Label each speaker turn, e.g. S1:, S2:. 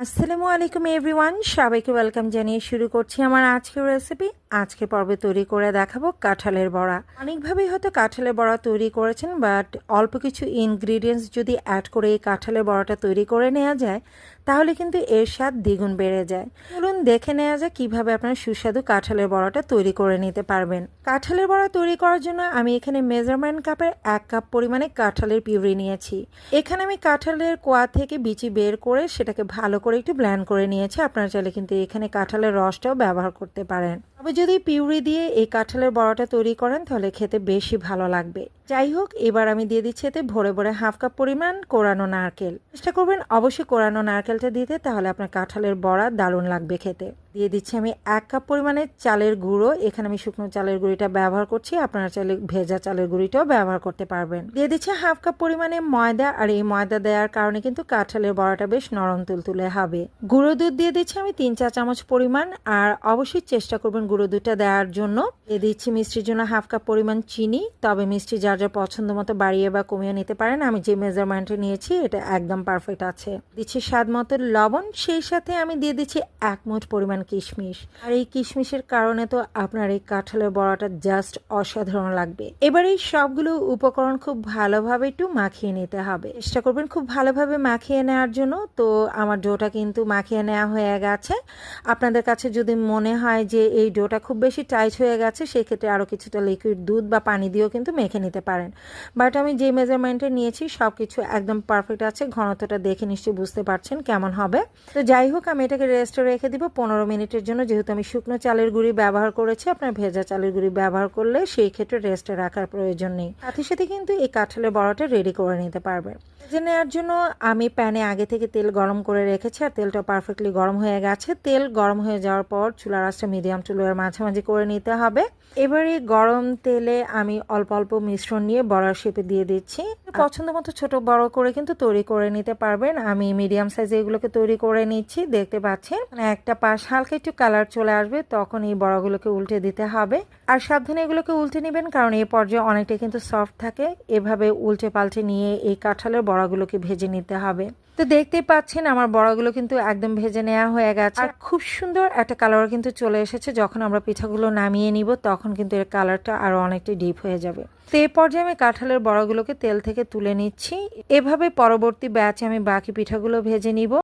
S1: আসসালামু আলাইকুম এভরিওয়ান সবাইকে ওয়েলকাম জানিয়ে শুরু করছি আমার আজকের রেসিপি আজকে পর্বে তৈরি করে দেখাবো কাঁঠালের বড়া। অনেকভাবেই হয়তো কাঁঠালের বড়া তৈরি করেছেন বাট অল্প কিছু ইনগ্রিডিয়েন্টস যদি অ্যাড করে এই কাঁঠালের বড়াটা তৈরি করে নেওয়া যায়, তাহলে কিন্তু এর স্বাদ দ্বিগুণ বেড়ে যায়। চলুন দেখে নেওয়া যায় কীভাবে আপনারা সুস্বাদু কাঁঠালের বড়াটা তৈরি করে নিতে পারবেন। কাঁঠালের বড়া তৈরি করার জন্য আমি এখানে মেজারমেন্ট কাপের এক কাপ পরিমাণে কাঁঠালের পিউরি নিয়েছি। এখানে আমি কাঁঠালের কোয়া থেকে বিচি বের করে সেটাকে ভালো করে একটু ব্ল্যান্ড করে নিয়েছি। আপনারা চাইলে কিন্তু এখানে কাঁঠালের রসটাও ব্যবহার করতে পারেন। তবে যদি পিউরি দিয়ে এই কাঁঠালের বড়াটা তৈরি করেন, তাহলে খেতে বেশি ভালো লাগবে। যাই হোক, এবার আমি দিয়ে দিচ্ছি এতে ভরে ভরে হাফ কাপ পরিমাণ কোরানো নারকেল। চেষ্টা করবেন অবশ্যই কোরানো নারকেলটা দিতে, তাহলে আপনার কাঁঠালের বড়া দারুণ লাগবে খেতে। দিয়ে দিচ্ছি আমি এক কাপ পরিমাণে চালের গুঁড়ো। এখানে আমি শুকনো চালের গুঁড়িটা ব্যবহার করছি। আপনারা চাইলে ভেজা চালের গুঁড়িটাও ব্যবহার করতে পারবেন। দিয়ে দিচ্ছি হাফ কাপ পরিমাণে ময়দা, আর এই ময়দা দেওয়ার কারণে কিন্তু কাঁঠালের বড়াটা বেশ নরম তুলতুলে হবে। গুঁড়ো দুধ দিয়ে দিচ্ছি আমি তিন চা চামচ পরিমাণ, আর অবশ্যই চেষ্টা করবেন গুঁড়ো দুধটা দেওয়ার জন্য। দিয়ে দিচ্ছি মিষ্টির জন্য হাফ কাপ পরিমাণ চিনি। তবে মিষ্টি যার যার পছন্দ মতো বাড়িয়ে বা কমিয়ে নিতে পারেন। আমি যে মেজারমেন্টে নিয়েছি, এটা একদম পারফেক্ট আছে। দিচ্ছি স্বাদ মতো লবণ। সেই সাথে আমি দিয়ে দিচ্ছি এক মুঠ পরিমাণ কিশমিশ। আর এই কিশমিশের কারণে তো আপনার এই কাঁঠালের বড়াটা জাস্ট অসাধারণ লাগবে। এবার এই সবগুলো উপকরণ খুব ভালোভাবে একটু মাখিয়ে নিতে হবে। চেষ্টা করবেন খুব ভালোভাবে মাখিয়ে নেওয়ার জন্য। তো আমার ডোটা কিন্তু মাখিয়ে নেওয়া হয়ে গেছে। আপনাদের কাছে যদি মনে হয় যে এই ডোটা খুব বেশি টাইট হয়ে গেছে সেই ক্ষেত্রে আরও কিছুটা লিকুইড দুধ বা পানি দিয়েও কিন্তু মেখে নিতে পারেন। বাট আমি যে মেজারমেন্টে নিয়েছি সব কিছু একদম পারফেক্ট আছে। ঘনত্বটা দেখে নিশ্চয়ই বুঝতে পারছেন কেমন হবে। তো যাই হোক, আমি এটাকে রেস্টে রেখে দিব। পনেরো মিনিটের জন্য যেহেতু আমি শুকনো চালের গুঁড়ি ব্যবহার করেছি, আপনার ভেজা চালের গুঁড়ি ব্যবহার করলে সেই ক্ষেত্রে রেস্টে রাখার প্রয়োজন নেই। সাথে সাথে কিন্তু এই কাঁঠালের বড়াটা রেডি করে নিতে পারবে ভেজে নেওয়ার জন্য আমি প্যানে আগে থেকে তেল গরম করে রেখেছি আর তেলটা পারফেক্টলি গরম হয়ে গেছে। তেল গরম হয়ে যাওয়ার পর চুলার আঁচটা মিডিয়াম চুলার মাঝামাঝি করে নিতে হবে। এবারে গরম তেলে আমি অল্প অল্প মিশ্রণ নিয়ে বড়ার শেপে দিয়ে দিচ্ছি। পছন্দ মতো ছোট বড় করে কিন্তু তৈরি করে নিতে পারবেন। আমি মিডিয়াম সাইজে এগুলোকে তৈরি করে নিচ্ছি, দেখতে পাচ্ছেন। মানে একটা পাশ হালকা একটু কালার চলে আসবে, তখন এই বড়াগুলোকে উল্টে দিতে হবে। আর সাবধানে এগুলোকে উল্টে নেবেন, কারণ এই পর্যায়ে অনেকটা কিন্তু সফট থাকে। এভাবে উল্টে পাল্টে নিয়ে এই কাঁঠালের বড়াগুলোকে ভেজে নিতে হবে। তো দেখতেই পাচ্ছেন আমার বড়াগুলো কিন্তু একদম ভেজে নেওয়া হয়ে গেছে। আর খুব সুন্দর একটা কালার কিন্তু চলে এসেছে। যখন আমরা পিঠাগুলো নামিয়ে নিব তখন কিন্তু এর কালারটা আরও অনেকটা ডিপ হয়ে যাবে। তো এ পর্যায়ে আমি কাঁঠালের বড়াগুলোকে তেল থেকে তুলে নিচ্ছি। এভাবে পরবর্তী ব্যাচে আমি বাকি পিঠাগুলো ভেজে নিব।